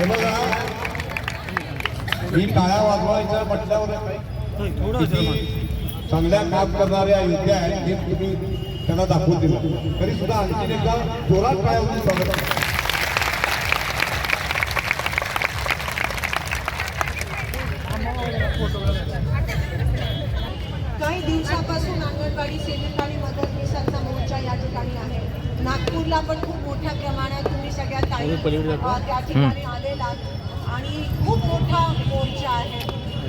हे बघा. ही टाळ्या वाजवायचं म्हटल्यावर चांगल्या काम करणाऱ्या युद्ध्या आहेत हे तुम्ही त्यांना दाखवून दिलं. तरी सुद्धा आणखी एकदा जोरात टाळ्या स्वागत आहे. काही दिवसापासून अंगणवाडी सेविकांनी मदतनीसांचा मोर्चा या ठिकाणी आहे. नागपूरला पण खूप मोठ्या प्रमाणात त्या ठिकाणी आलेला आणि खूप मोठा मोर्चा आहे.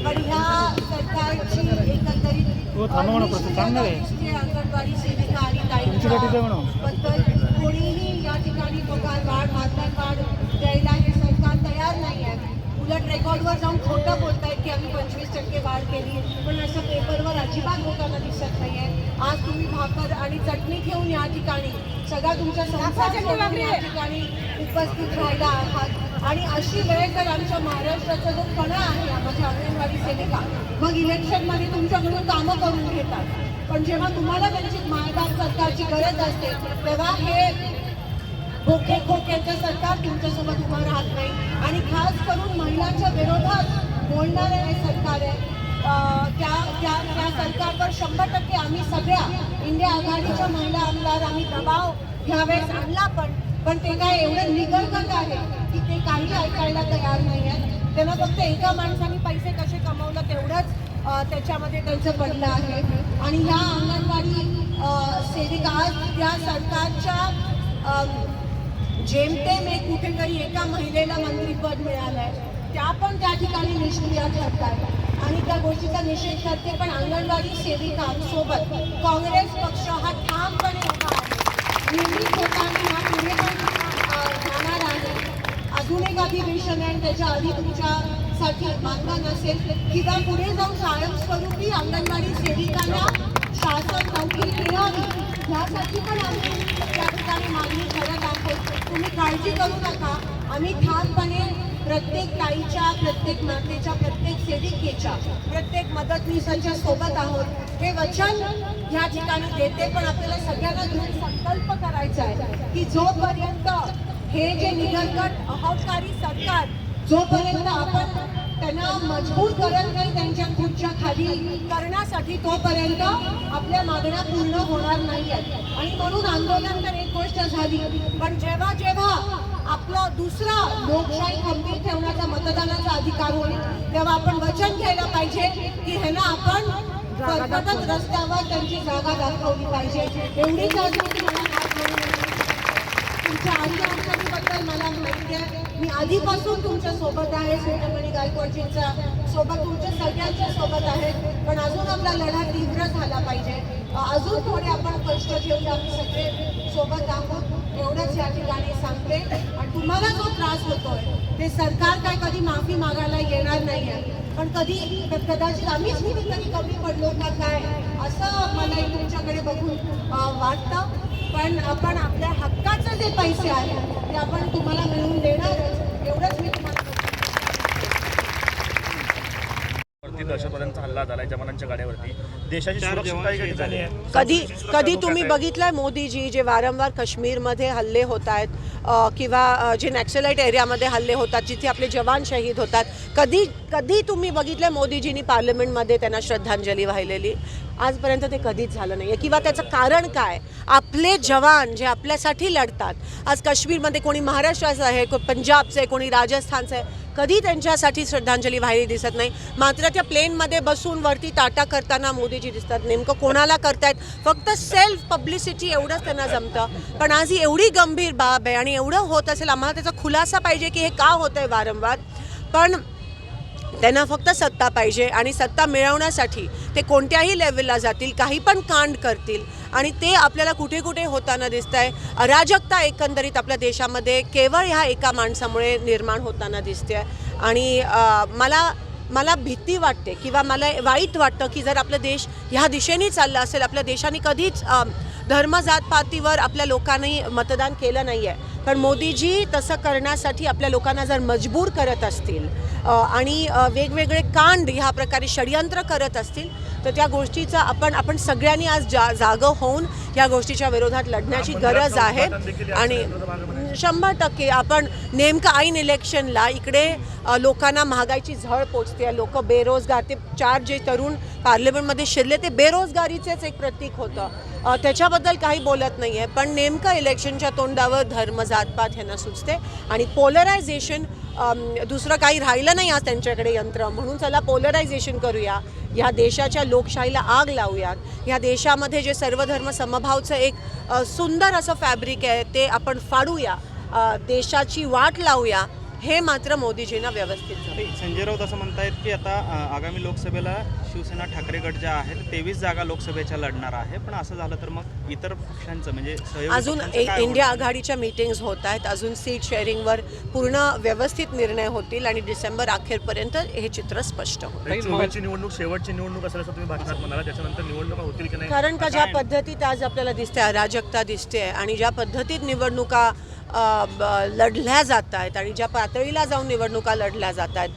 पण ह्या सरकारची एकंदरीत हो, थांबा म्हणा, प्रश्न सांगणार आहे. अनिश्चित अंगणवाडी सेविका आणि. ताईंबद्दल कोणीही या ठिकाणी पगार वाढ मानधन वाढ द्यायला हे सरकार तयार नाही आहे. उलट रेकॉर्डवर जाऊन खोटं बोलतायत की आम्ही पंचवीस टक्के वाढ केली. पण असं पेपरवर अजिबात होताना दिसत नाहीये. आज तुम्ही भाकर आणि चटणी घेऊन या ठिकाणी. सगळा तुमच्या संसार सोडून या ठिकाणी उपस्थित राहिला आहात. आणि अशी वेळ तर आमच्या महाराष्ट्राचा जो कणा आहे माझ्या अंगणवाडी सेविका मग इलेक्शनमध्ये तुमच्याकडून कामं करून घेतात. पण जेव्हा तुम्हाला त्यांची मायबाप सरकारची गरज असते तेव्हा हे खोके खोक्याचं सरकार तुमच्यासोबत उभं राहत नाही. आणि खास करून महिलांच्या विरोधात बोलणारे हे सरकार आहे. त्या त्या त्या सरकारवर शंभर टक्के आम्ही सगळ्या इंडिया आघाडीच्या महिला आमदार आम्ही दबाव ह्यावेळेस आणला पण पण ते काय एवढं निगर्गत आहे? की ते काही ऐकायला तयार नाही आहेत. त्यांना फक्त एका माणसाने पैसे कसे कमवलं तेवढंच त्याच्यामध्ये त्यांचं पडलं आहे. आणि ह्या अंगणवाडी सेविका या सरकारच्या जेमतेम एक कुठेतरी एका महिलेला मंत्रीपद आहे त्या पण त्या ठिकाणी निष्क्रिया ठरतात. आणि त्या गोष्टीचा निषेध करते पण अंगणवाडी सेविकांसोबत काँग्रेस पक्ष हा ठामपणे उभा आहे नेहमीच होता आणि हा पुढे पण अं, जाणार आहे अजून एक अधिवेशन आहे त्याच्या आधी तुमच्यासाठी मानधन असेल किंवा पुढे जाऊन कायमस्वरूपी अंगणवाडी सेविकांना शासन नोकरी मिळावी यासाठी पण आम्ही त्या ठिकाणी मागणी करत आहोत. तुम्ही काळजी करू नका. आम्ही ठामपणे प्रत्येक ताईच्या प्रत्येक मातेच्या प्रत्येक सेविकेच्या प्रत्येक मदतनीसांच्या सोबत आहोत. हे वचन या ठिकाणी देते पण आपल्याला सगळ्यांना घेऊन संकल्प करायचा आहे की जोपर्यंत हे जे निगरगट अहंकारी सरकार जोपर्यंत आपण त्यांना मजबूर करत नाही त्यांच्या खुर्च्या खाली करण्यासाठी तोपर्यंत आपल्या मागण्या पूर्ण होणार नाही आहेत आणि म्हणून आंदोलन तर एक गोष्ट झाली. पण जेव्हा जेव्हा आपलं दुसरा लोकशाही खंबीर ठेवण्याचा मतदानाचा अधिकार होईल तेव्हा आपण वचन घ्यायला पाहिजे की ह्यांना आपण रस्त्यावर त्यांची जागा दाखवली पाहिजे. एवढीच तुमच्या आई आमच्याबद्दल मला माहिती आहे मी आधीपासून तुमच्यासोबत आहे सोनमणी गायकवाडजींच्या सोबत तुमच्या सगळ्यांच्या सोबत आहे. पण अजून आपला लढा तीव्र झाला पाहिजे. अजून थोडे आपण कष्ट घेऊन आम्ही सगळे सोबत आहोत. एवढंच या ठिकाणी सांगते. आणि तुम्हाला जो त्रास होतोय ते सरकार काय कधी माफी मागायला येणार नाही आहे पण कधी कदाचित आम्हीच कुठेतरी कमी पडलो का काय असं मला तुमच्याकडे बघून वाटतं. पण आपण आपल्या हक्काचे जे पैसे आहेत ते आपण तुम्हाला मिळवून देणार एवढंच मी तुम्हाला वरती दहशतवाद्यांचा हल्ला झालाय जवानांच्या गाड्यावरती. देशाची सुरक्षितता ही आहे? कधी कधी तुम्ही आहे. बघितलंय मोदीजी जे वारंवार काश्मीरमध्ये हल्ले होत आहेत अ, किंवा अ, जे नॅक्सलाइट एरियामध्ये हल्ले होतात जिथे आपले जवान शहीद होतात कधी कधी तुम्ही बघितलंय मोदीजींनी पार्लमेंटमध्ये त्यांना श्रद्धांजली वाहिलेली? आजपर्यंत ते कधीच झालं नाही किंवा त्याचं कारण काय? आपले जवान जे आपल्यासाठी लढतात आज काश्मीरमध्ये कोणी महाराष्ट्राचं आहे कोणी पंजाबचं आहे कोणी राजस्थानचं आहे कधी त्यांच्यासाठी श्रद्धांजली वाहिली दिसत नाही. मात्र त्या प्लेनमध्ये बसून वरती टाटा करताना मोदीजी दिसतात. नेमकं कोणाला करतायत? फक्त सेल्फ पब्लिसिटी एवढंच त्यांना जमतं. पण आज ही एवढी गंभीर बाब आहे आणि एवढं होत असेल आम्हाला त्याचा खुलासा पाहिजे की हे का होत आहे वारंवार. पण त्यांना फक्त सत्ता पाहिजे आणि सत्ता मिळवण्यासाठी ते कोणत्याही लेवलला जातील काही पण कांड करतील आणि ते आपल्याला कुठे कुठे होताना दिसत आहे अराजकता एकंदरीत आपल्या देशामध्ये केवळ ह्या एका माणसामुळे निर्माण होताना दिसते आहे आणि मला मला भीती वाटते किंवा मला वाईट वाटतं की जर आपला देश ह्या दिशेने चालला असेल आपल्या देशाने कधीच अ, धर्म जातपातीवर आपल्या लोकांनी मतदान केलं नाही आहे पण मोदीजी तसं करण्यासाठी आपल्या लोकांना जर मजबूर करत असतील आणि वेगवेगळे कांड ह्या प्रकारे षडयंत्र करत असतील तर त्या गोष्टीचा आपण आपण सगळ्यांनी आज जा जागं होऊन या गोष्टीच्या विरोधात लढण्याची गरज आहे. आणि शंभर टक्के आपण नेमकं ऐन इलेक्शनला इकडे लोकांना महागाईची झळ पोचते लोक बेरोजगार ते चार जे तरुण पार्लमेंटमध्ये शिरले ते बेरोजगारीचेच एक प्रतीक होतं. त्याच्याबद्दल काही बोलत नाही आहे पण नेमकं इलेक्शनच्या तोंडावर धर्म जातपात ह्यांना सुचते. आणि पोलरायझेशन दुसरं काही राहिलं नाही आज त्यांच्याकडे यंत्र. म्हणून चला पोलरायझेशन करूया. ह्या देशाच्या लोकशाहीला आग लावूयात. ह्या देशामध्ये जे सर्वधर्म समभावचं एक सुंदर असं फॅब्रिक आहे ते आपण फाडूया. देशाची वाट लावूया. हे मात्र मोदीजींना व्यवस्थित. ते संजय राऊत असं म्हणतायत की आता आगामी लोकसभेला शिवसेना ठाकरे गट ज्या आहेत तेवीस जागा लोकसभेच्या लढणार आहे पण असं झालं तर मग इतर पक्षांचं म्हणजे अजून इंडिया? आघाडीच्या मीटिंग्स होत आहेत अजून सीट शेअरिंगवर पूर्ण व्यवस्थित निर्णय होतील आणि डिसेंबर अखेरपर्यंत हे चित्र स्पष्ट होईल निवडणूक शेवटची निवडणूक असेल असं तुम्ही भाषणात म्हणाला त्याच्यानंतर निवडणुका होतील की नाही कारण का ज्या? पद्धतीत आज आपल्याला दिसते अराजकता दिसते आणि ज्या पद्धतीत निवडणुका लढल्या जात आहेत आणि ज्या पातळीला जाऊन निवडणुका लढल्या जात आहेत.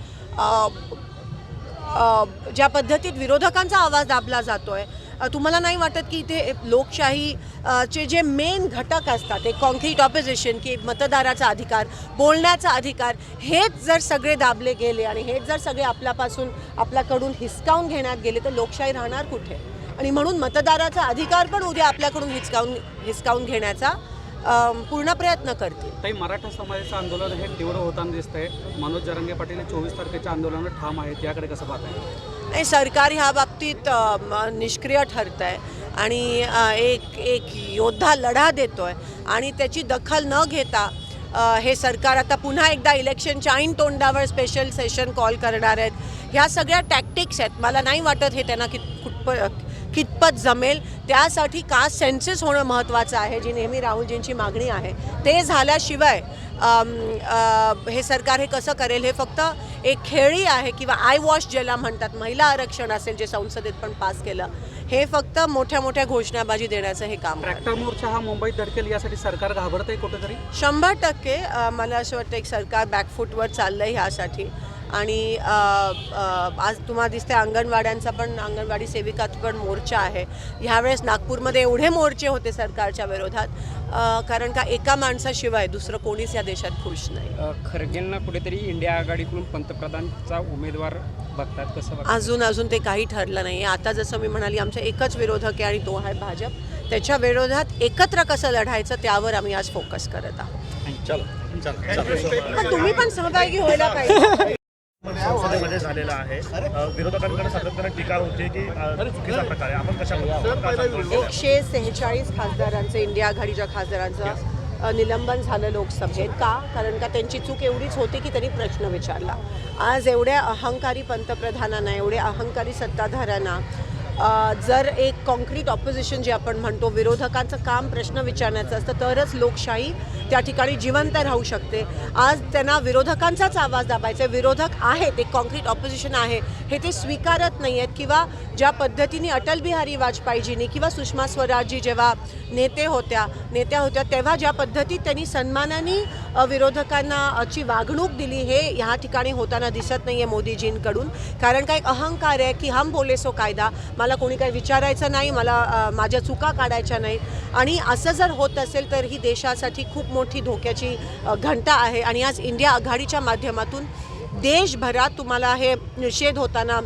ज्या पद्धतीत विरोधकांचा आवाज दाबला जातो आहे तुम्हाला नाही वाटत की इथे लोकशाही चे जे मेन घटक असतात एक कॉन्क्रीट ऑपोजिशन की मतदाराचा अधिकार बोलण्याचा अधिकार हेच जर सगळे दाबले गेले आणि हेच जर सगळे आपल्यापासून आपल्याकडून हिसकावून घेण्यात गेले तर लोकशाही राहणार कुठे? आणि म्हणून मतदाराचा अधिकार पण उद्या आपल्याकडून हिसकावून हिसकावून घेण्याचा पूर्ण प्रयत्न करतील. ताई मराठा समाजाचं आंदोलन हे तीव्र होताना दिसतंय. मनोज जरांगे पाटील हे चोवीस तारखेच्या आंदोलनात ठाम आहेत. याकडे कसं पाहताय? नाही सरकार ह्या बाबतीत अ, निष्क्रिय ठरत आहे आणि अ, एक एक योद्धा लढा देतोय आणि त्याची दखल न घेता अ, हे सरकार आता पुन्हा एकदा इलेक्शनच्या ऐन तोंडावर स्पेशल सेशन कॉल करणार आहेत. ह्या सगळ्या टॅक्टिक्स आहेत. मला नाही वाटत हे त्यांना कित कुठप कितपत जमेल. त्यासाठी कास्ट सेन्सेस होणं महत्त्वाचं आहे जी नेहमी राहुलजींची मागणी आहे. ते झाल्याशिवाय हे सरकार हे कसं करेल हे फक्त एक खेळी आहे किंवा आय वॉश ज्याला म्हणतात महिला आरक्षण असेल जे संसदेत पण पास केलं हे फक्त मोठ्या मोठ्या घोषणाबाजी देण्याचं हे काम आहे. ट्रॅक्टर मोर्चा हा मुंबईत धडकेल यासाठी सरकार घाबरत आहे कुठेतरी? शंभर टक्के मला असं वाटतं एक सरकार बॅकफूटवर चाललं आहे ह्यासाठी. आणि आज तुम्हाला दिसते अंगणवाड्यांचा पण अंगणवाडी सेविकाचा पण मोर्चा आहे. ह्यावेळेस नागपूरमध्ये एवढे मोर्चे होते सरकारच्या विरोधात कारण का एका माणसाशिवाय दुसरं कोणीच या देशात खुश नाही. खरगेंना कुठेतरी इंडिया आघाडीकडून पंतप्रधानचा उमेदवार बघतात कसं अजून अजून ते काही ठरलं नाही आहे आता जसं मी म्हणाली आमचा एकच विरोधक आहे आणि तो आहे भाजप. त्याच्या विरोधात एकत्र कसं लढायचं त्यावर आम्ही आज फोकस करत आहोत. चलो चलो चलो. पण तुम्ही पण सहभागी व्हायला पाहिजे. संसदेमध्ये झालेला आहे. विरोधकांकडे सातत्याने टीका होते की चुकीचा प्रकार आहे. आपण कशा एकशे सेहेचाळीस खासदारांचं इंडिया आघाडीच्या खासदारांचं निलंबन झालं लोकसभेत. का? कारण का त्यांची चूक एवढीच होती की त्यांनी प्रश्न विचारला. आज एवढ्या अहंकारी पंतप्रधानांना एवढ्या अहंकारी सत्ताधाऱ्यांना जर एक कॉन्क्रीट ऑपोजिशन जे आपण म्हणतो विरोधकांचं काम प्रश्न विचारण्याचं असतं तरच लोकशाही त्या ठिकाणी जिवंत राहू शकते. आज त्यांना विरोधकांचाच आवाज दाबायचा विरोधक आहेत एक कॉन्क्रीट ऑपोजिशन आहे हे ते स्वीकारत नाही आहेत किंवा ज्या पद्धतीने अटल बिहारी वाजपेयीजींनी किंवा सुषमा स्वराजजी जेव्हा नेते होत्या नेत्या होत्या तेव्हा ज्या पद्धतीत त्यांनी सन्मानाने विरोधकांना ची वागणूक दिली हे ह्या ठिकाणी होताना दिसत नाही आहे मोदीजींकडून. कारण का एक अहंकार आहे की हम बोले सो कायदा. मला कोणी काही विचारायचं नाही मला माझ्या चुका काढायच्या नाहीत आणि असं जर होत असेल तर ही देशासाठी खूप मोठी धोक्याची घंटा आहे. आणि आज इंडिया आघाडीच्या माध्यमातून देशभरात तुम्हाला हे निषेध होताना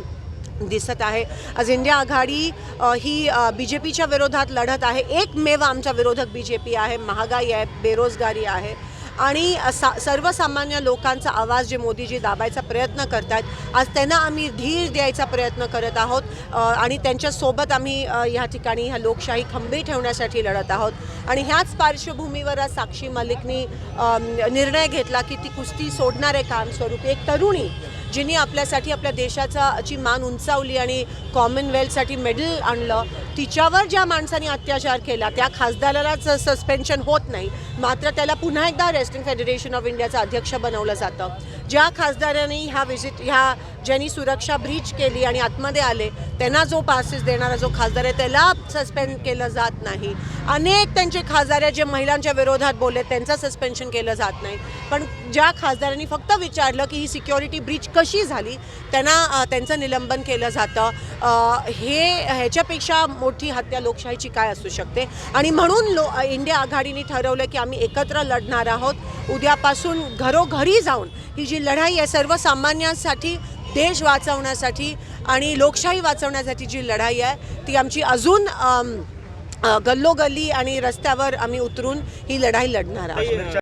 दिसत आहे. आज इंडिया आघाडी ही बी जे पीच्या विरोधात लढत आहे. एकमेव आमचा विरोधक बी जे पी आहे. महागाई आहे बेरोजगारी आहे. आणि सा सर्वसामान्य लोकांचा आवाज जे मोदीजी दाबायचा प्रयत्न करतात आज त्यांना आम्ही धीर द्यायचा प्रयत्न करत आहोत. आणि त्यांच्यासोबत आम्ही ह्या ठिकाणी ह्या लोकशाही खंबी ठेवण्यासाठी लढत आहोत. आणि ह्याच पार्श्वभूमीवर आज साक्षी मलिकनी निर्णय घेतला की ती कुस्ती सोडणार आहे कामस्वरूपी एक तरुणी जिने आपल्यासाठी आपल्या देशाचा ची मान उंचावली आणि कॉमनवेल्थसाठी मेडल आणलं तिच्यावर ज्या माणसाने अत्याचार केला त्या खासदारालाच सस्पेन्शन होत नाही. मात्र त्याला पुन्हा एकदा रेस्टिंग फेडरेशन ऑफ इंडियाचं अध्यक्ष बनवलं जातं. ज्या खासदारांनी ह्या विजिट ह्या ज्यांनी सुरक्षा ब्रीच केली आणि आतमध्ये आले त्यांना जो पासेस देणारा जो खासदार आहे त्याला सस्पेंड केलं जात नाही. अनेक त्यांचे खासदार आहेत जे महिलांच्या विरोधात बोलले त्यांचं सस्पेन्शन केलं जात नाही. पण ज्या खासदारांनी फक्त विचारलं की ही सिक्युरिटी ब्रीच कशी झाली त्यांना त्यांचं निलंबन केलं जातं. हे ह्याच्यापेक्षा मोठी हत्या लोकशाहीची काय असू शकते? आणि म्हणून लो इंडिया आघाडीने ठरवलं की आम्ही एकत्र लढणार आहोत. उद्यापासून घरोघरी जाऊन ही जी लढाई आहे सर्वसामान्यांसाठी देश वाचवण्यासाठी आणि लोकशाही वाचवण्यासाठी जी लढाई आहे ती आमची अजून गल्लोगल्ली आणि रस्त्यावर आम्ही उतरून ही लढाई लढणार आहोत.